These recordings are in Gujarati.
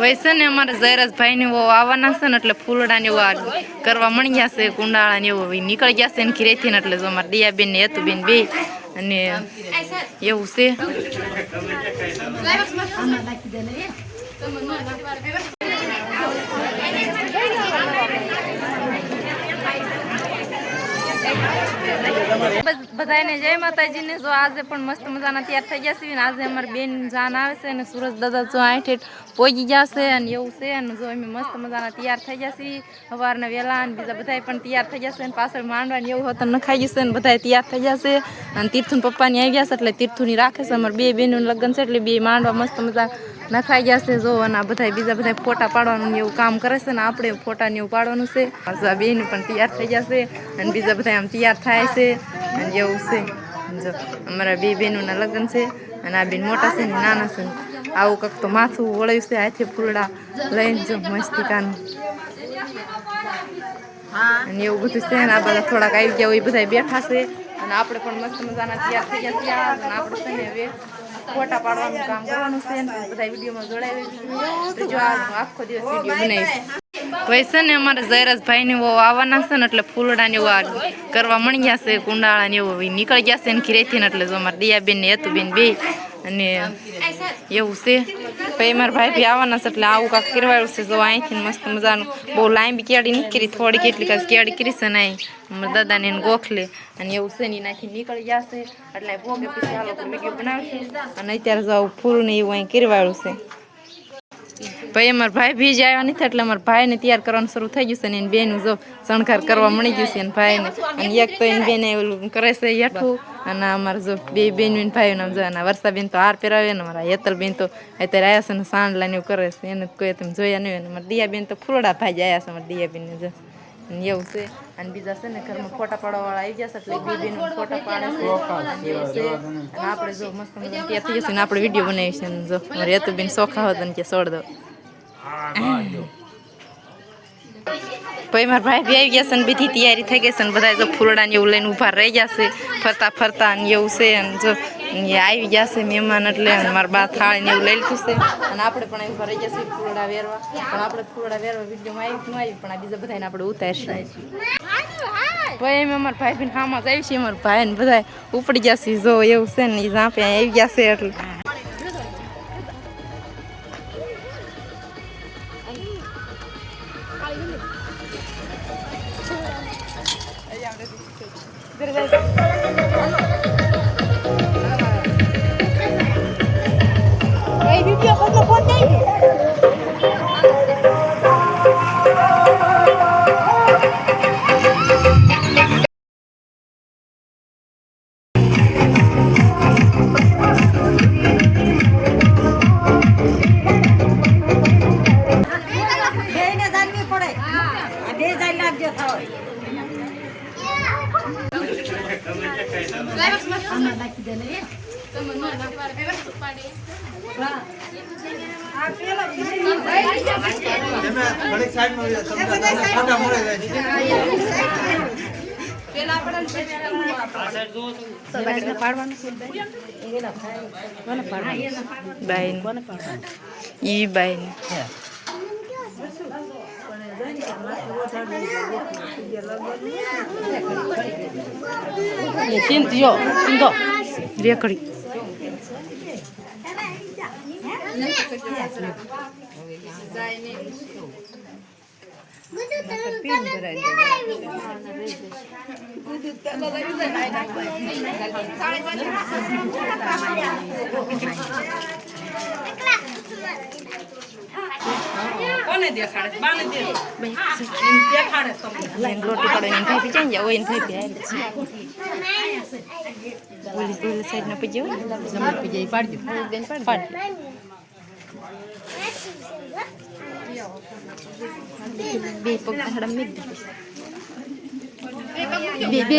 વૈસે ને અમારે જયરાજભાઈ ને એવો આવવાના છે ને એટલે ફૂલડા ને એવો કરવા મળી ગયા છે કુંડાળા ને એવું નીકળી ગયા છે ને ઘરેથી ને એટલે જો અમારે દિયાબેન ને હેતુબેન બે અને એવું છે. બધાને જય માતાજીને. જો આજે પણ મસ્ત મજાના તૈયાર થઈ ગયા છે ને, આજે અમારી બેન જાન આવે છે અને સુરજ દાદા જો આઠ એઠ પોગી ગયા છે અને એવું છે. અને જો અમે મસ્ત મજાના તૈયાર થઈ ગયા છીએ. સવારના વહેલા અને બીજા બધા પણ તૈયાર થઈ ગયા છે અને પાછળ માંડવા ને એવું હોતું નખાઈ ગયું છે અને બધા તૈયાર થઈ ગયા છે. અને તીર્થુન પપ્પાની આવી ગયા છે એટલે તીર્થુની રાખે છે. અમારે બે બહેનનું લગ્ન છે એટલે બે માંડવા મસ્ત મજા નખાઈ ગયા છે. જો અને બધા બીજા બધા ફોટા પાડવાનું એવું કામ કરે છે ને, આપણે ફોટા ને એવું પાડવાનું છે. બેન પણ તૈયાર થઈ ગયા છે અને બીજા બધા આમ તૈયાર થાય છે. અને એવું છે. જો, અમારા બે બહેનોના લગ્ન છે અને આ બેન મોટા છે ને નાના છે. આવું કંઈક તો માથું વળ્યું છે, હાથે ફૂલડા લઈને જો મસ્તી કાનું અને એવું બધું છે ને, આ બધા થોડાક આવી ગયા હોય બધા બેઠા છે. અને આપણે પણ મસ્ત મજાના તૈયાર થઈ ગયા છીએ અને આપણે છે ને ફોટા પાડવાનું કામ કરવાનું છે બધા વિડીયોમાં જોડાવી જો આખો દિવસ વીડિયો બનાવીશ. વૈસે ને અમારે ને એવો આવવાના છે ને એટલે ફૂલડા ને એવું કરવા મળી ગયા છે કુંડાળા ને એવું નીકળી ગયા છે ને ઘરેથી ને એટલે જો અમારે દિયાબેન ને હેતુબેન બે અને એવું છે. પછી મારા ભાઈ બી આવવાના છે એટલે આવું કાંક કરવાયું છે, જો અહીંથી મસ્ત મજાનું બહુ લાંબી કેડી નહીં કરી થોડી કેટલી કાંઈ કેડી કરી છે ને અમારા દાદાને એને ગોખલે અને એવું છે ને એનાથી નીકળી ગયા છે. એટલે ભોગે પછી આ લોકો બનાવશે. અને અત્યારે જો આવું ફૂલ ને એવું અહીં કરવાયું છે. ભાઈ, અમારા ભાઈ ભીજ આવ્યા નથી, એટલે અમારા ભાઈને તૈયાર કરવાનું શરૂ થઈ ગયું છે ને એની બેનું જો શણગાર કરવા મળી ગયું છે એને ભાઈને. અને એક તો એની બેને ઓલું કરે છે હેઠું, અને અમારે જો બે બેન બેન ભાઈ નામ જો, અને વર્ષાબેન તો હાર પહેરાવે ને અમારા હેતલબેન તો અત્યારે આવ્યા છે ને સાંડલા ને એવું કરે છે, એને કોઈ તમે જોયા નહીં અને મારા દિયાબેન તો ફૂલડા ભાઈ આવ્યા છે, અમારા દિયાબેન ને જો. એવું છે. અને બીજા છે ને ઘરમાં ફોટા પાડવા વાળા આવી ગયા છે, એટલે બે ફોટા પાડે આપણે જો મસ્ત ત્યાંથી જશે ને, આપણે વીડિયો બનાવીશું જો. મારે હેતુબેન સોખા હોત ને કે છોડ દો. પછી મારા ભાઈ બી આવી ગયા છે ને, બધી તૈયારી થઈ ગઈ છે ને, બધા જો ફૂલડા ને એવું લઈને ઊભા રહી ગયા છે, ફરતા ફરતા ને એવું છે અને જો આવી ગયા છે મહેમાન એટલે મારા બા થાળી ને એવું લઈ લીધું છે. અને આપણે પણ ઊભા રહી ગયા છે ફૂલડા વેરવા. પણ આપણે ફૂલડા વેરવા વિડીયોમાં આવી ન આવી, પણ આ બીજા બધાને આપણે ઉતારશું. ભાઈ એમ અમારા ભાઈ બી હામાં જ આવી છે અમારા ભાઈ ને બધા ઉપડી ગયા છે, જો એવું છે ને એ જાપે આવી ગયા છે એટલે Hey, you can't hold the phone, ઘડીક સાઈડમાં વહી જાઓ, તમને ફોટા મળે જાય છે. બાઈન ઈ બાઈન રેકડી લાઈન રોટી પડે ભાઈ પી જાય હોય એને ભાઈ પી ઓલી ઓલી સાઈડ ના જાય બેન. બે પગ બે બે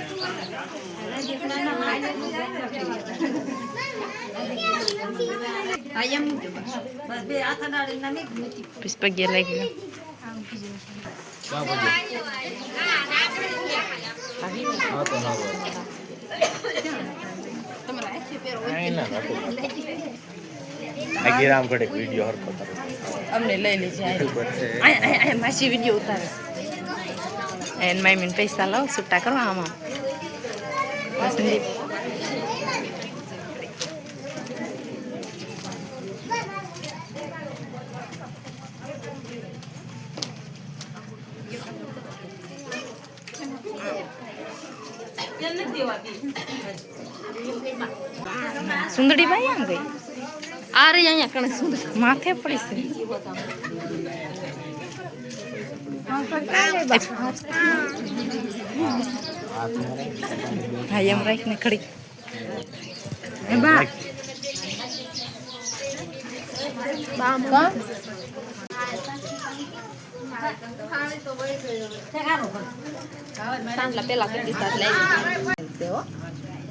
પછી પગે લાગી અમને લઈ લેજે માસી વીડિયો ઉતારે એને મામીને પૈસા લાવ છૂટા કરવા આમાં સંદીપ સુંદડી ભાઈ આમ ગઈ? આ રહી અહીંયા કણે સુંદર માથે પડી છે. હા એમ રાખીને ખડી. પેલા કરી દીધા લઈ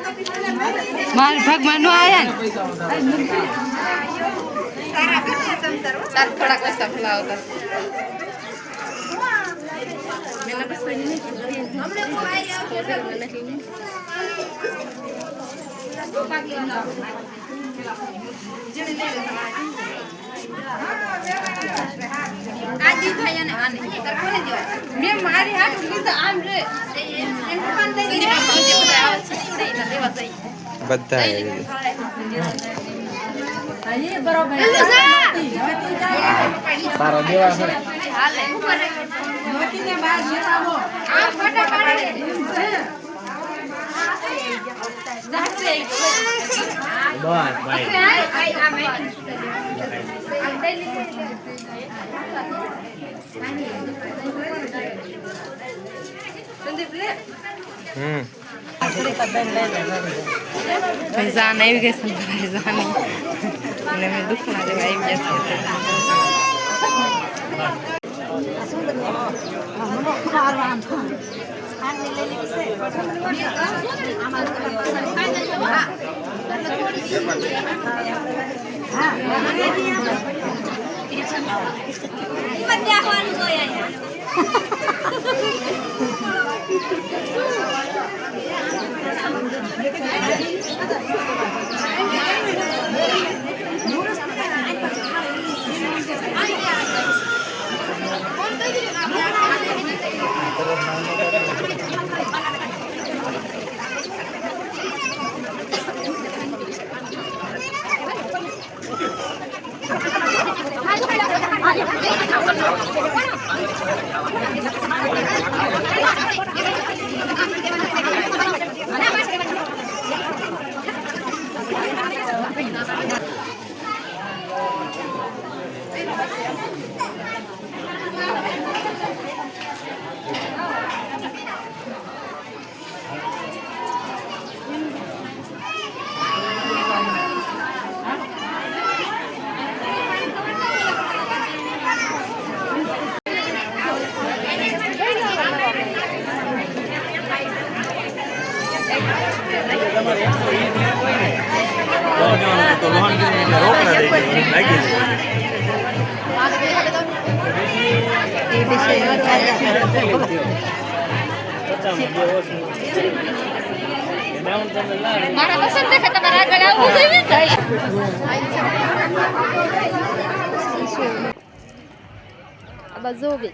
મારા ભાગમાં નો આયા ને તાર થોડા કસા ફલાવ કર મેને બસ મેં મારી હાથ આમ રે. બધા આવી ગયા તારા દેવા છે બસ ભાઈ હમ જાન આવી ગઈ છે જાન. અને મેં દુખના જેવા આવી ગયા છે. હા. હા. મારા પસંદ દેખે તમારે આગળ આવવું જોઈએ આ બાજુ બે